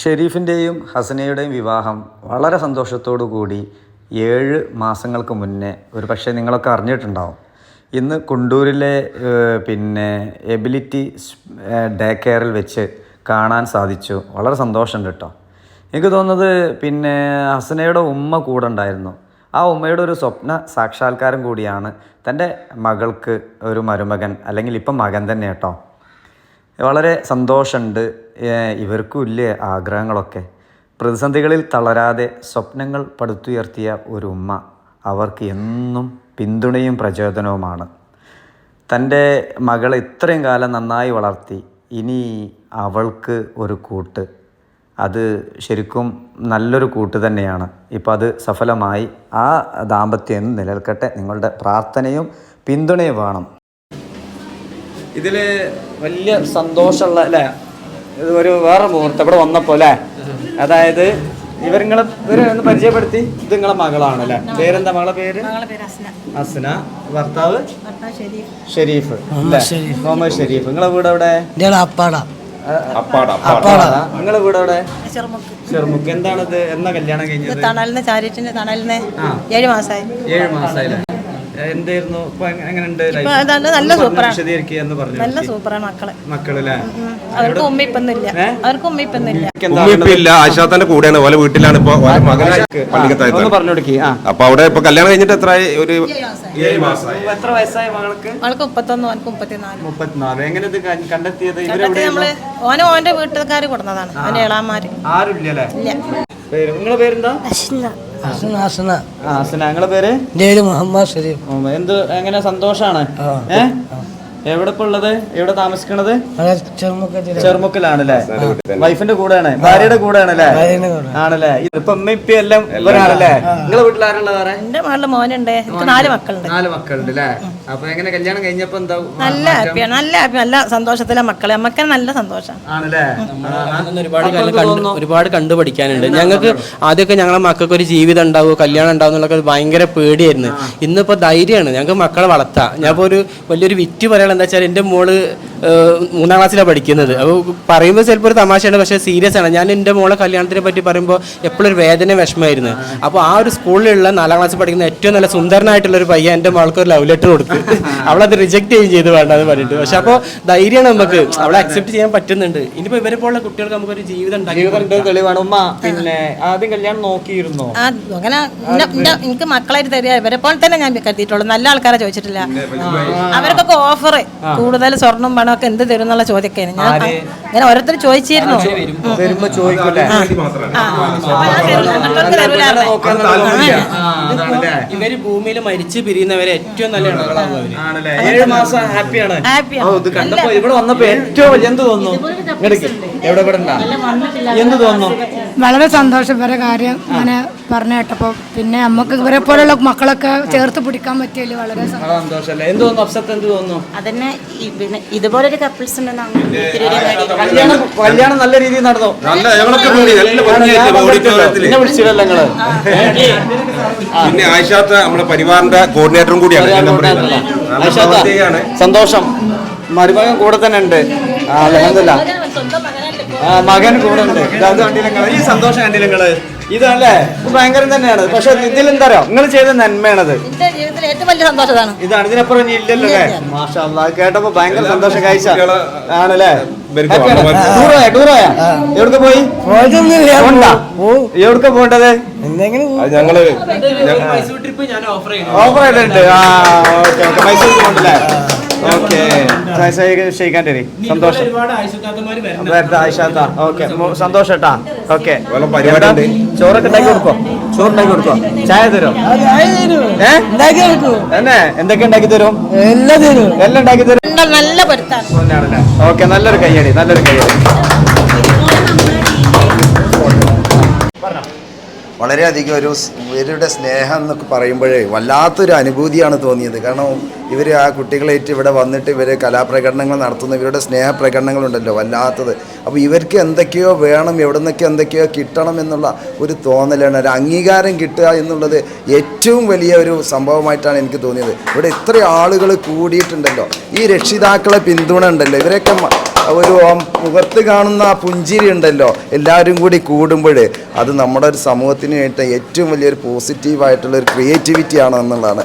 ഷെരീഫിന്റെയും ഹസനയുടെയും വിവാഹം വളരെ സന്തോഷത്തോടു കൂടി ഏഴ് മാസങ്ങൾക്ക് മുന്നേ ഒരു പക്ഷേ നിങ്ങളൊക്കെ അറിഞ്ഞിട്ടുണ്ടാവും. ഇന്ന് കുണ്ടൂരിലെ പിന്നെ എബിലിറ്റി ഡേ കെയറിൽ വെച്ച് കാണാൻ സാധിച്ചു. വളരെ സന്തോഷമുണ്ട് കേട്ടോ. എനിക്ക് തോന്നുന്നത് പിന്നെ ഹസനയുടെ ഉമ്മ കൂടെ ഉണ്ടായിരുന്നു. ആ ഉമ്മയുടെ ഒരു സ്വപ്ന സാക്ഷാത്കാരം കൂടിയാണ് തന്റെ മകൾക്ക് ഒരു മരുമകൻ അല്ലെങ്കിൽ ഇപ്പം മകൻ തന്നെ കേട്ടോ. വളരെ സന്തോഷമുണ്ട്. ഇവർക്കും ഇല്ലേ ആഗ്രഹങ്ങളൊക്കെ. പ്രതിസന്ധികളിൽ തളരാതെ സ്വപ്നങ്ങൾ പടുത്തുയർത്തിയ ഒരു ഉമ്മ അവർക്ക് എന്നും പിന്തുണയും പ്രചോദനവുമാണ്. തന്റെ മകളെ ഇത്രയും കാലം നന്നായി വളർത്തി ഇനി അവൾക്ക് ഒരു കൂട്ട്. അത് ശരിക്കും നല്ലൊരു കൂട്ട് തന്നെയാണ്. ഇപ്പോൾ അത് സഫലമായി ആ ദാമ്പത്യം നിലനിൽക്കട്ടെ. നിങ്ങളുടെ പ്രാർത്ഥനയും പിന്തുണയും വേണം. ഇതിൽ വലിയ സന്തോഷമുള്ള അല്ലേ? ഇത് ഒരു വേറെ മുഹൂർത്തം ഇവിടെ വന്നപ്പോ അല്ലേ? അതായത് ഇവരിങ്ങളെ ഇവരെ ഒന്ന് പരിചയപ്പെടുത്തി. ഇത് നിങ്ങളെ മകളാണ് അല്ലേ? പേരെന്താ മകളെ പേര്? അസ്ന. അസ്ന. ഭർത്താവ്? ഷെരീഫ്? മുഹമ്മദ് ഷെരീഫ്. നിങ്ങളെ വീട് എവിടെ? അപ്പാട. നിങ്ങളെ വീട് എവിടെ? ചെറുമുക്ക്. എന്താണത്? എന്നാ കല്യാണം കഴിഞ്ഞത്? തണലിന് ചാരിറ്റിന് തണലിന് ആ. ഏഴ് മാസമായി ഏഴ് മാസമായില്ലേ എന്തായിരുന്നു? ഇപ്പൊ നല്ല സൂപ്പറാണ്. വിശദീകരിക്കുക എന്ന് പറഞ്ഞു നല്ല സൂപ്പറാണ് മക്കളെ. മക്കളല്ലേ. അവർക്ക് ഉമ്മിപ്പൊന്നുമില്ല അവർക്ക് ഉമ്മിപ്പൊന്നുമില്ല എന്താ ഉമ്മിപ്പില്ല ആശാത്തന്റെ കൂടെയാണ്. ഓലെ വീട്ടിലാണ് ഇപ്പൊ മകനായി. അപ്പൊ അവിടെ ഇപ്പൊ കല്യാണം കഴിഞ്ഞിട്ട് എത്ര ഒരു എത്ര വയസ്സായ മകൾക്ക്? അവൾക്ക് മുപ്പത്തൊന്ന് അവനക്ക് മുപ്പത്തിനാല്. മുപ്പത്തിനാല്. എങ്ങനെ ഇത് കണ്ടെത്തിയത്? നമ്മൾ ഓനെ ഓന്റെ വീട്ടുകാർ കൊടുന്നതാണ്. അവന്റെ ഇളാമാര്. പേര് നിങ്ങളെ പേരെന്താ? ആസന ആ അസന നിങ്ങളെ പേര്? മുഹമ്മദ് ഷരീഫ്. എന്ത് എങ്ങനെ? സന്തോഷാണ്? ആ. എവിടെ ഇപ്പൊ ഉള്ളത് എവിടെ താമസിക്കണത് ചെറുമുക്കിലാണല്ലേ? വൈഫിന്റെ കൂടെയാണ്. ഭാര്യയുടെ കൂടെയാണ് അല്ലേ ആണല്ലേ? ഇപ്പൊ ഇപ്പൊ ഇപ്പ എല്ലാം ഇവരാണല്ലേ നിങ്ങളെ വീട്ടിൽ വേറെ? എന്റെ വീട്ടിൽ മോനുണ്ട്. നാല് മക്കളുണ്ട്. നാല് മക്കളുണ്ട് അല്ലേ അപ്പൊ എങ്ങനെ? കല്യാണം കഴിഞ്ഞപ്പോ എന്താ നല്ല ഹാപ്പിയാണ് നല്ല ഹാപ്പി നല്ല സന്തോഷത്തിലെ മക്കളെ. നമുക്ക് നല്ല സന്തോഷം. ആണല്ലേ? ഒരുപാട് ഒരുപാട് കണ്ടു പഠിക്കാനുണ്ട്. ഞങ്ങൾക്ക് ആദ്യമൊക്കെ ഞങ്ങളെ മക്കൾക്ക് ഒരു ജീവിതം ഉണ്ടാവും കല്യാണം ഉണ്ടാവും എന്നുള്ള ഭയങ്കര പേടിയായിരുന്നു. ഇന്നിപ്പോ ധൈര്യമാണ്. ഞങ്ങൾക്ക് മക്കളെ വളർത്താം. ഞാൻ ഒരു വലിയൊരു വിറ്റ് പറയാനുള്ള എന്താ വെച്ചാൽ എന്റെ മോൾ മൂന്നാം ക്ലാസ്സിലാണ് പഠിക്കുന്നത്. അപ്പോൾ പറയുമ്പോൾ ചിലപ്പോൾ ഒരു തമാശയാണ് പക്ഷേ സീരിയസ് ആണ്. ഞാൻ എന്റെ മോളെ കല്യാണത്തിനെ പറ്റി പറയുമ്പോൾ എപ്പോഴും ഒരു വേദന വിഷമമായിരുന്നു. അപ്പോൾ ആ ഒരു സ്കൂളിലുള്ള നാലാം ക്ലാസ്സിൽ പഠിക്കുന്ന ഏറ്റവും നല്ല സുന്ദരനായിട്ടുള്ള ഒരു പയ്യൻ എന്റെ മോൾക്ക് ഒരു ലവ് ലെറ്റർ കൊടുത്തു അവളത് റിജക്ട് ചെയ്യുകയും ചെയ്ത് വേണ്ടെന്ന് പറഞ്ഞിട്ട്. പക്ഷെ അപ്പോൾ ധൈര്യമാണ് നമുക്ക്. അവളെ അക്സെപ്റ്റ് ചെയ്യാൻ പറ്റുന്നുണ്ട്. ഇനിയിപ്പോൾ ഇവരെ പോലുള്ള കുട്ടികൾക്ക് നമുക്കൊരു ജീവിതം ഉണ്ടാക്കി ജീവിതം തെളിവാണ്? ഉമ്മ പിന്നെ ആദ്യം കല്യാണം നോക്കിയിരുന്നോ? അങ്ങനെ എനിക്ക് മക്കളായിട്ട് തരിക. ഇവരെ പോലെ തന്നെ ഞാൻ കരുതിയിട്ടുള്ളൂ. നല്ല ആൾക്കാരെ ചോദിച്ചിട്ടില്ല. അവർക്കൊക്കെ ഓഫർ കൂടുതൽ സ്വർണം പണമൊക്കെ എന്ത് തരും എന്നുള്ള ചോദ്യമൊക്കെയാണ് ഞാൻ ഇങ്ങനെ ഓരോരുത്തർ ചോദിച്ചിരുന്നു. വരുമ്പോ ചോദിക്കൂലേ. ഇവർ ഭൂമിയിൽ മരിച്ചു പിരിയുന്നവരെ ഏറ്റവും നല്ല ഇണകളാണ് ഇവിടെ വന്നപ്പോ ഏറ്റവും വലിയ എന്ത് തോന്നുന്നു. എവിടെ ഉണ്ടാ? എന്ത് തോന്നുന്നു? വളരെ സന്തോഷം വരെ കാര്യം. അങ്ങനെ പറഞ്ഞു കേട്ടപ്പോൾ പിന്നെ നമുക്ക് ഇവരെ പോലുള്ള മക്കളൊക്കെ ചേർത്ത് പിടിക്കാൻ പറ്റിയതിൽ വളരെ സന്തോഷം. വളരെ സന്തോഷല്ലേ എന്ത് തോന്നുന്നു? അപ്സത്ത് എന്ത് തോന്നുന്നു? അതന്നെ പിന്നെ പിന്നെ ഇതുപോലൊരു കപ്പിൾസ് കല്യാണം കല്യാണം നല്ല രീതിയിൽ നടന്നു? പിന്നെ ആയിഷാത്ത നമ്മുടെ പരിവാറിന്റെ കോർഡിനേറ്ററും കൂടിയാണ്. സന്തോഷം. മരുമകൻ കൂടെ തന്നെ ഉണ്ട്. ആ അലഹമില്ല മകൻ കൂടെ ഉണ്ട്. ഈ സന്തോഷം കണ്ടില്ല നിങ്ങൾ? ഇതല്ലേ ഇത് ഭയങ്കരം തന്നെയാണ്. പക്ഷെ ഇതിലെന്താ അറിയോ? നിങ്ങൾ ചെയ്ത നന്മയാണത്. എന്റെ ഏറ്റവും വലിയ സന്തോഷം ഇതാണ്. ഇതിനപ്പുറം ഇനി ഇല്ലല്ലോ അല്ലേ? മാഷാ അല്ലാഹ് കേട്ടപ്പോ ഭയങ്കര സന്തോഷം. കാഴ്ച. ആണല്ലേ. ടൂറായോ ടൂറായോ എവിടേക്ക് പോയി? പോണ്ടാ? എവിടേക്ക് പോകേണ്ടത്? ഞങ്ങൾ ഞാൻ ഓഫർ ചെയ്യുന്നു ഓഫർ ആയിട്ടുണ്ട് ആ ഓക്കെ ഓക്കെ. മൈസൂർ പോകണ്ടല്ലേ ഓക്കെ. സന്തോഷം. ആയിഷാത്ത ഓക്കെ. ചോറൊക്കെ ഉണ്ടാക്കി കൊടുക്കോ ചോറ് ഉണ്ടാക്കി കൊടുക്കോ ചായ തരും. തന്നെ? എന്തൊക്കെ ഉണ്ടാക്കി തരും? എല്ലാം തരും. എല്ലാം ഉണ്ടാക്കി തരും. നല്ല- നല്ല പൊരുത്താണ് ഓക്കെ നല്ലൊരു കയ്യടി നല്ലൊരു കയ്യടി. വളരെയധികം ഒരു ഇവരുടെ സ്നേഹം എന്നൊക്കെ പറയുമ്പോഴേ വല്ലാത്തൊരു അനുഭൂതിയാണ് തോന്നിയത്. കാരണം ഇവർ ആ കുട്ടികളേറ്റ് ഇവിടെ വന്നിട്ട് ഇവർ കലാപ്രകടനങ്ങൾ നടത്തുന്ന ഇവരുടെ സ്നേഹപ്രകടനങ്ങളുണ്ടല്ലോ വല്ലാത്തത്. അപ്പോൾ ഇവർക്ക് എന്തൊക്കെയോ വേണം എവിടെ നിന്നൊക്കെ എന്തൊക്കെയോ കിട്ടണം എന്നുള്ള ഒരു തോന്നലാണ്. ഒരു അംഗീകാരം കിട്ടുക എന്നുള്ളത് ഏറ്റവും വലിയ ഒരു സംഭവമായിട്ടാണ് എനിക്ക് തോന്നിയത്. ഇവിടെ ഇത്ര ആളുകൾ കൂടിയിട്ടുണ്ടല്ലോ. ഈ രക്ഷിതാക്കളെ പിന്തുണ ഉണ്ടല്ലോ. ഇവരെയൊക്കെ ഒരു മുഖത്ത് കാണുന്ന ആ പുഞ്ചിരി ഉണ്ടല്ലോ എല്ലാവരും കൂടി കൂടുമ്പോൾ അത് നമ്മുടെ ഒരു സമൂഹത്തിന് വേണ്ടി ഏറ്റവും വലിയൊരു പോസിറ്റീവായിട്ടുള്ള ഒരു ക്രിയേറ്റിവിറ്റി ആണ് എന്നുള്ളതാണ്